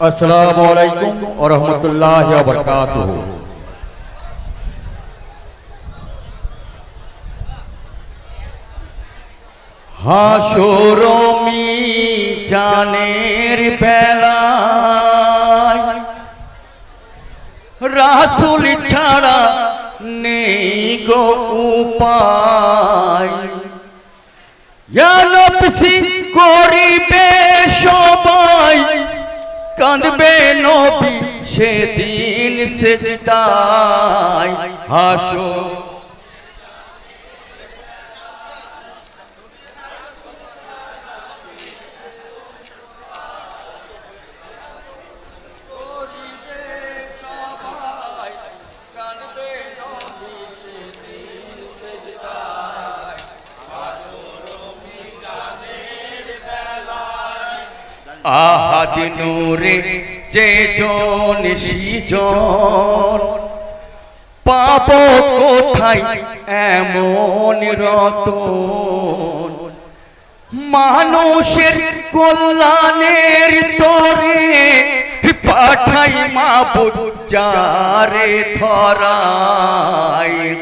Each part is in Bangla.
আসসালামু আলাইকুম ওয়া রাহমাতুল্লাহি ওয়া বারাকাতুহু হাসরমি জানের বেলায় রাসুল ছাড়া নেই গো উপায় নফসি করিবে সবাই কাঁদবে নবী সেদিন সেজদায়। হাসো আহাদ নূরে যে জন সিজন পাব কোথায়? এমন রতন। মানুষের কল্যাণের তরে পাঠাই মা বুজারে ধরায়।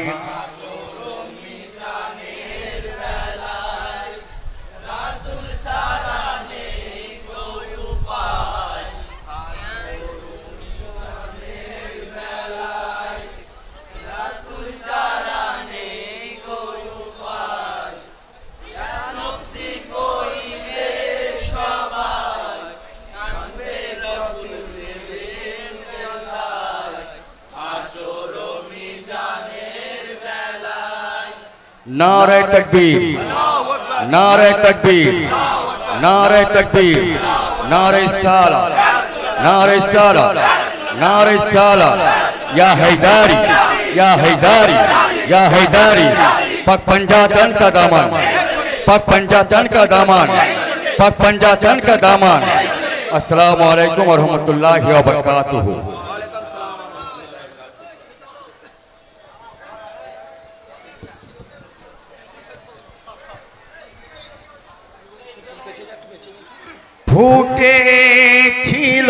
नारे तकबीर नारे तकबीर नारे तकबीर, नारे साला नारे साला नारे साला या हैदारी या हैदारी या हैदारी। पक पंजातन का दामन पक पंजातन का दामन पक पंजातन का दामन। अस्सलाम वालेकुम वरहमतुल्लाहि व बरकातुहू ফুটে ছিল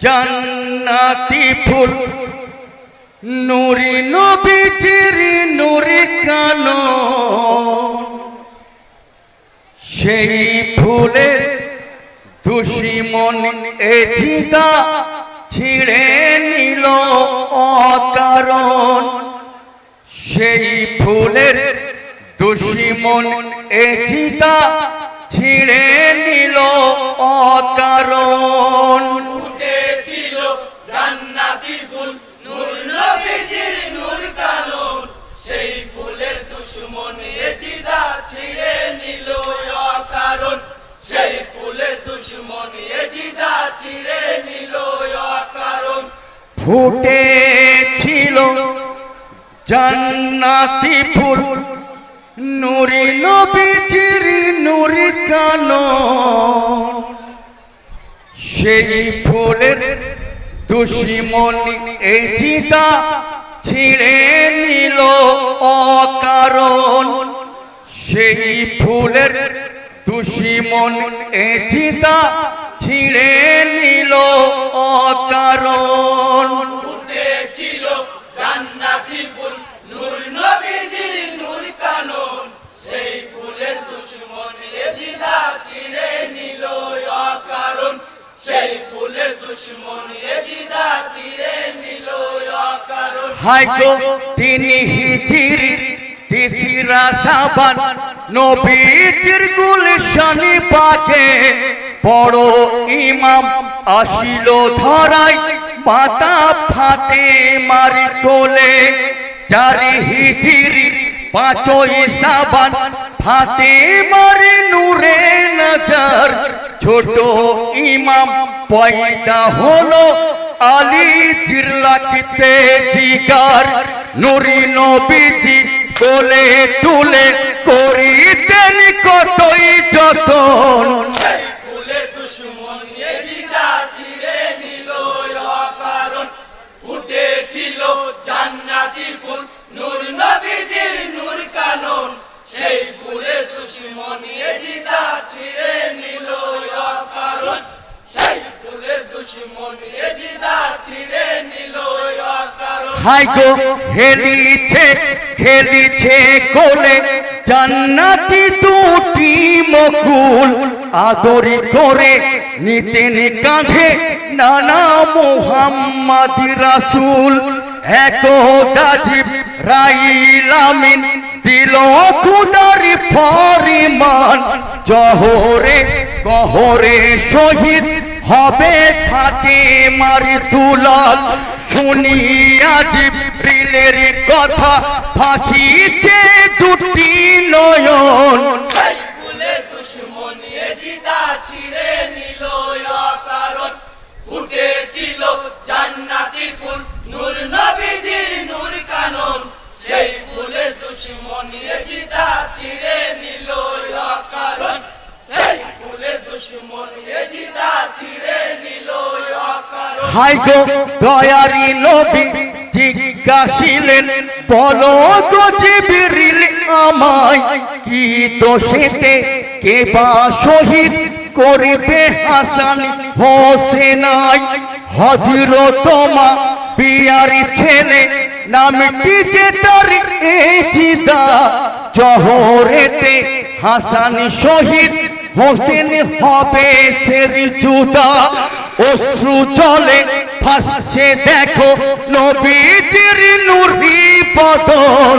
জান্নাতি ফুল। নুরি নবীজির নুরি কালো সেই ফুলের দুশ্মন এ চিতা ছিঁড়ে নিল অকারণ। সেই ফুলের দুশ্মন এ চিতা ছিঁড়ে নিল অকারণ। ফুটেছিল জান্নাতি ফুল নূর নবীজির নূর কানুন সেই ফুলের দুশ্মন এজিদা ছিঁড়ে নিল অকারণ। সেই ফুলের দুশ্মন এজিদা ছিঁড়ে নিল অকারণ। ফুটেছিল জান্নাতি ফুল নুরি নবীজির নুরি কানো সেই ফুলের দুশ্মন এই চিতা ছিঁড়ে নিল অকারণ। সেই ফুলের দুশ্মন এ চিতা ছিঁড়ে নিল অকারণ। হাইকো তিনি হিজির তিসিরা সাবান, নবীজির গুলশানি পাকে। বড় ইমাম আসিল ধরাই মাতা ফাতে মারি তোলে চারি হিজির পাঁচই সাবান ফাতে মারি নূরে নজর। ছোট ইমাম পয়দা হলো আলী জিরলাকিতে জিগার নুরি নবীজি কোলে তুলে করিতেন কতই যতন। ফুলের দুশ্মন এজিদা ছিঁড়ে হাই গো হেলিছে হেলিছে কোলে, জান্নাতি দুটি মকুল আদরি করে নিতেন কাঁধে নানা মোহাম্মদ রাসূল। একদা রাইলামিন দিল খুদার পরিমাণ। জহরে কহরে শহীদ হবে থাকে মারি তুলাল শুনিয়া জিব্রিলের কথা ফাঁসিছে দুটি নয়ন। সেই হাই গো দয়ারি নবী, জিজ্ঞাসিলেন, বলো গো আমায়, কি দোষেতে কে বা শহীদ করিবে হাসান হোসেনাই হজরত মা বিয়ারি ছেলে, নামটি যে তার এজিদা জহরেতে হাসান শহীদ হোসেন হবে সের জুদা। অশ্রু জলে ভাসছে দেখো নবীজির নুরি বদন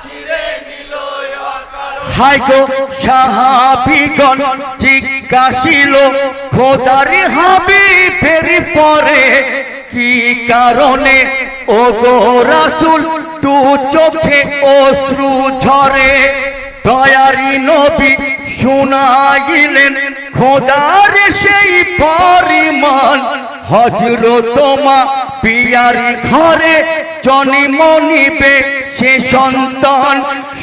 ছিঁড়ে নিল অকারণ ফুটেছিল জান্নাতি ফুল নূর নবীজির নূর কানন সেই ফুলে দুশ্মন এজিদা ছিঁড়ে নিল অকারণ সেই ফুলে দুশ্মন এজিদা ছিঁড়ে নিল অকারণ হাই গো সাহাবিগণ জিজ্ঞাসিল, খোদার হাবি ফেরি পরে কি কারণে? ও গো রাসুল তু চোখে অশ্রু ঝরে। দয়ারি নবী শুনাইলেন, খোদার সেই পরিমাণ হজরত মা পিয়ারি ঘরে জন্ম নিবে সে সন্তান।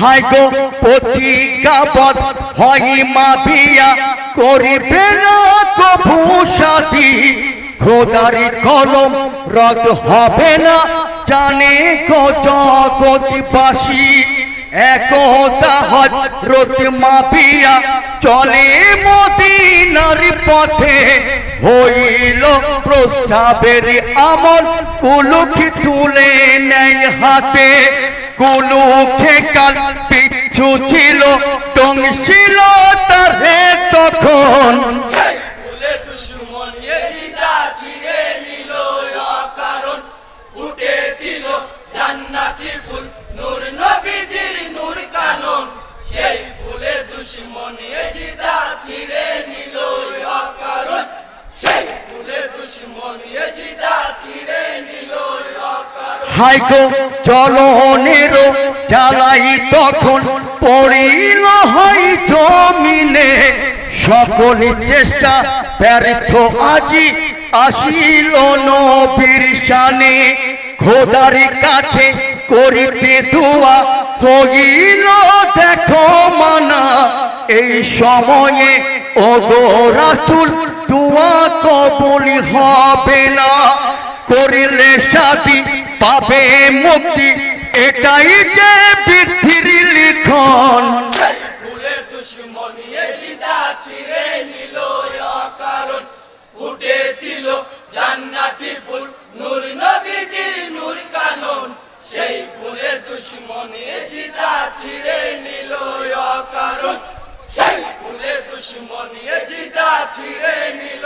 হাই গো প্রতিজ্ঞাবদ্ধ হয় মা পিয়া করিবে না কভু সাথী? খোদারি কলম রদ হবে না, জানে জগৎবাসী। একতা হজরত মাপিয়া চলে মদিনার পথে। হইল প্রস্তাবের আমল কুলুকি তুলে নেয় হাতে। কুলুখে কাল পিছু ছিল টং ছিল তার তখন। নিল অকারণ হাইকো চলনের জ্বালাই তখন পড়িল হয় জমিনে। সকল চেষ্টা ব্যর্থ, আজি আসিল নবীর শানে। খোদার কাছে করিতে দোয়া হইল, দেখো মানা। এই সময়ে ও গো রাসুল, দোয়া কবুল হবে না। করিলে সাথী পাবে মুক্তি এটাই যে বৃদ্ধির লিখন। সেই ফুলে দুশ্মন এজিদা ছিঁড়ে নিল জান্নাতি ফুল নূর নবীজির নূর কানন। সেই ফুলে দুশ্মন এজিদা ছিঁড়ে নিল অকারণ। সেই ফুলে দুশ্মন এজিদা ছিঁড়ে নিল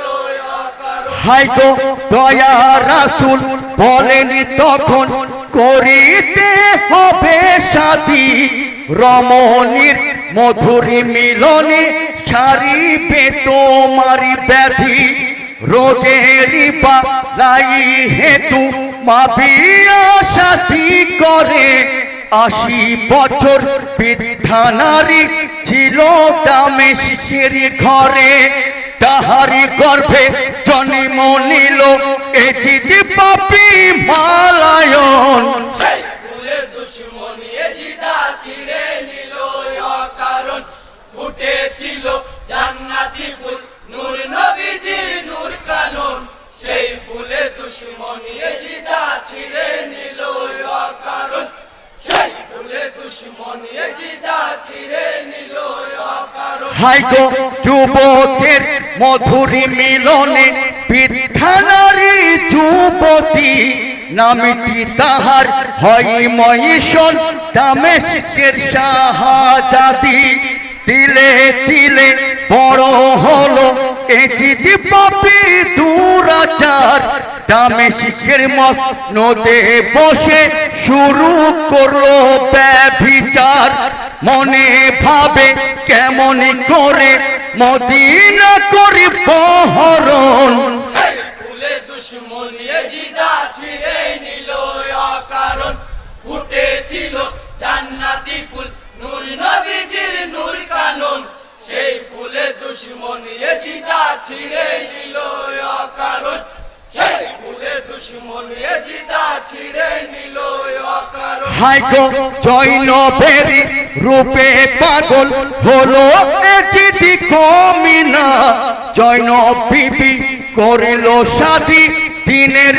অকারণ। হাই গো দয়া রাসুল বলেনি তখন করিতে হবে সাথী রমণীর মধুরী মিলনে সারিবে তোমারি ব্যাধি। রোগের বালাই হেতু মাবিয়া সাথী করে। আশি বছর বৃদ্ধা নারী ছিল দামেশকের ঘরে। তাহারি গর্ভে জন্ম নিল এ জিদি পাপি মালায়ন। জান্নাতি ফুল নূর নবীজির নূর কানন। সেই দুশ্মনী জিদা ছিঁড়ে নিল কারণ সেই ফুলের দুশ্মনী জিদা ছিঁড়ে নিল যুবকের মধুরী মিলনে বৃদ্ধা নারী যুবতী, নামটি তাহার হয় মহিষণ দামেশকের শাহাজাদি। তিলে তিলে বড় হলো এজিদি পাপি দুরাচার। দামেশকের মস নদে বসে শুরু করল ব্যভিচার। মনে ভাবে কেমন করে মদিনা করি বহরণ। সেই ফুলে দুশ্মনী জিদা ছিঁড়ে নিল কারণ ফুটেছিল জান্নাতি ফুল নূর নবীজির নূর কানন। সেই ফুলে দুশ্মনী জিদা ছিঁড়ে নিল কারণ সেই ফুলে দুশ্মনী জিদা ছিঁড়ে নিল কারণ হাইকো জৈনবেরি রূপে পাগল হলো এজিদি কমিনা জৈন পিপি করিল সাথে দিনের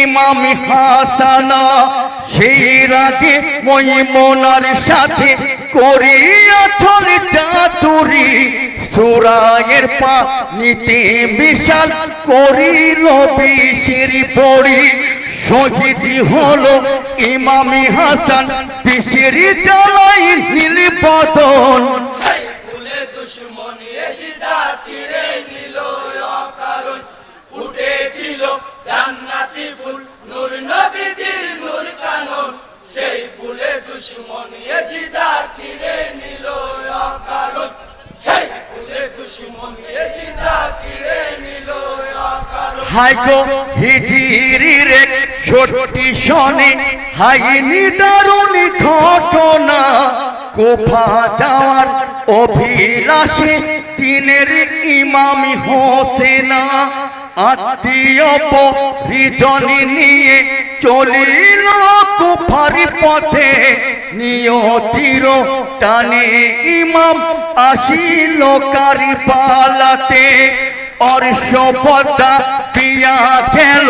ইমামি হাসানা। সেই রাগে মহিমনার সাথে করিয়া চলে চাতুরি। সুরায়ের পা নিতে বিশাল করিল বিশির পড়ি শহীদি হলো ইমামি হাসান, বিশির জ্বালাই নীল বদন সেই ফুলে হাইকো হিজিরি রে ছোটি শনি হাইনি দারুণ ঘটনা। কোফা যাওয়ার অভিলাষে দিনের ইমামি হোসেনা, আত্মীয় পরিজনি নিয়ে চলিল কুফারি পথে। নিয়তির টানে ইমাম আসিল কারি পালাতে অর্ষপতা পিয়া গেল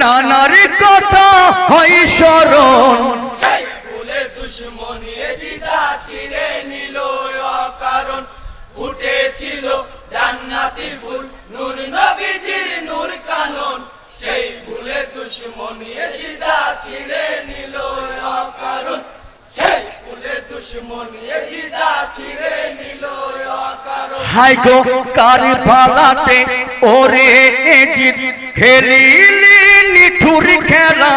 নানার কথা হয় স্মরণ ফুটেছিল জান্নাতি ফুল নূর নবীজির নূর কানন সেই ফুলে দুশ্মনী জিদা ছিঁড়ে নিল কারণ কারণ হাইগো কারি পালাতে ওরে এজিদ, খেলিলি নিঠুর খেলা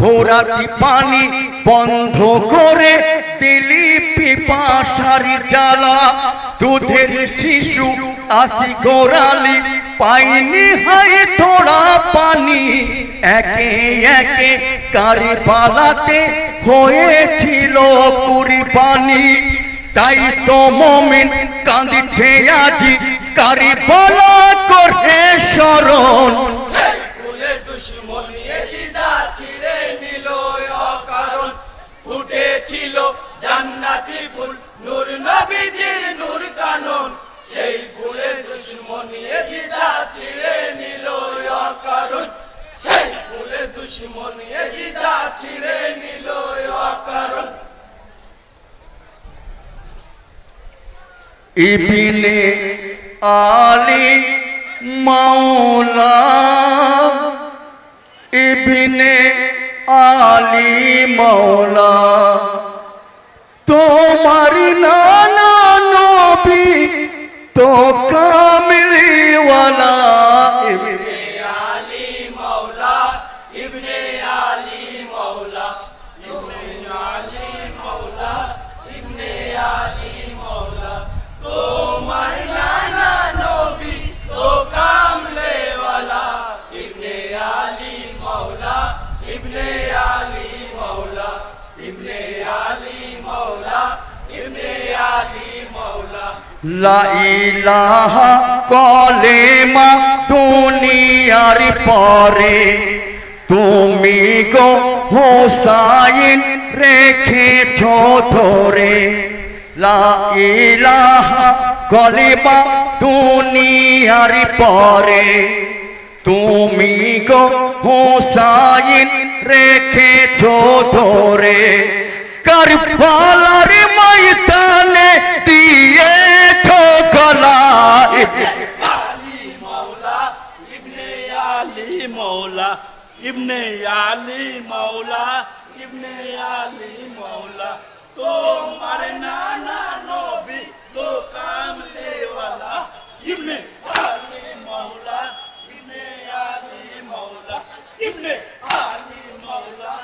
ফোরাতি পানি বন্ধ করে দিলি পিপাসারি জ্বালা, দুধের শিশু আসি গোড়ালি, পাইনি হাই থোড়া পানি, একে একে কারি পালাতে হয়েছিল কুড়ি পানি। তাই তো মমিন কান্দিছে আজি। কারি বলা করে ফুল নূর নবীজির নূর কানন। সেই ফুলে জিদা ছিঁড়ে ইবিনে আলী মাওলা ইবিনে আলী মাওলা তোমার নানা নবী তো কামলিওয়ালা লা ইলাহা কলেমা দুনিয়ার পরে। তুমি গো হোসাইন রেখেছ ধরে। লা ইলাহা কলেমা দুনিয়ার পরে। তুমি গো হোসাইন রেখেছ ধরে। কারবালার ময়দানে দিয়েছ গলায় আলী মৌলা ইবনে আলী মৌলা ইবনে আলী মৌলা ইবনে আলী মৌলা তোমার নানা নবী তো কামলে वाला ইবনে আলী মৌলা ইবনে আলী মৌলা ইবনে আলী মৌলা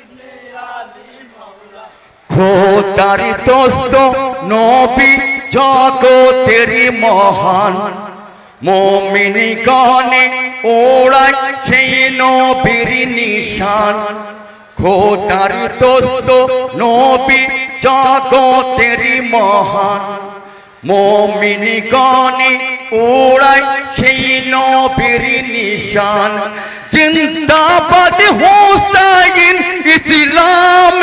ইবনে আলী মৌলা খোদার দোস্ত নবী জগতের মহান মোমিনী গনে ওড়ায় সেই নবীর নিশান। খোদার দোস্ত, নবী জগতের মহান মোমিনী গনে ওড়ায় সেই নবীর নিশান। জিন্দাবাদ হোসাইন ইসলাম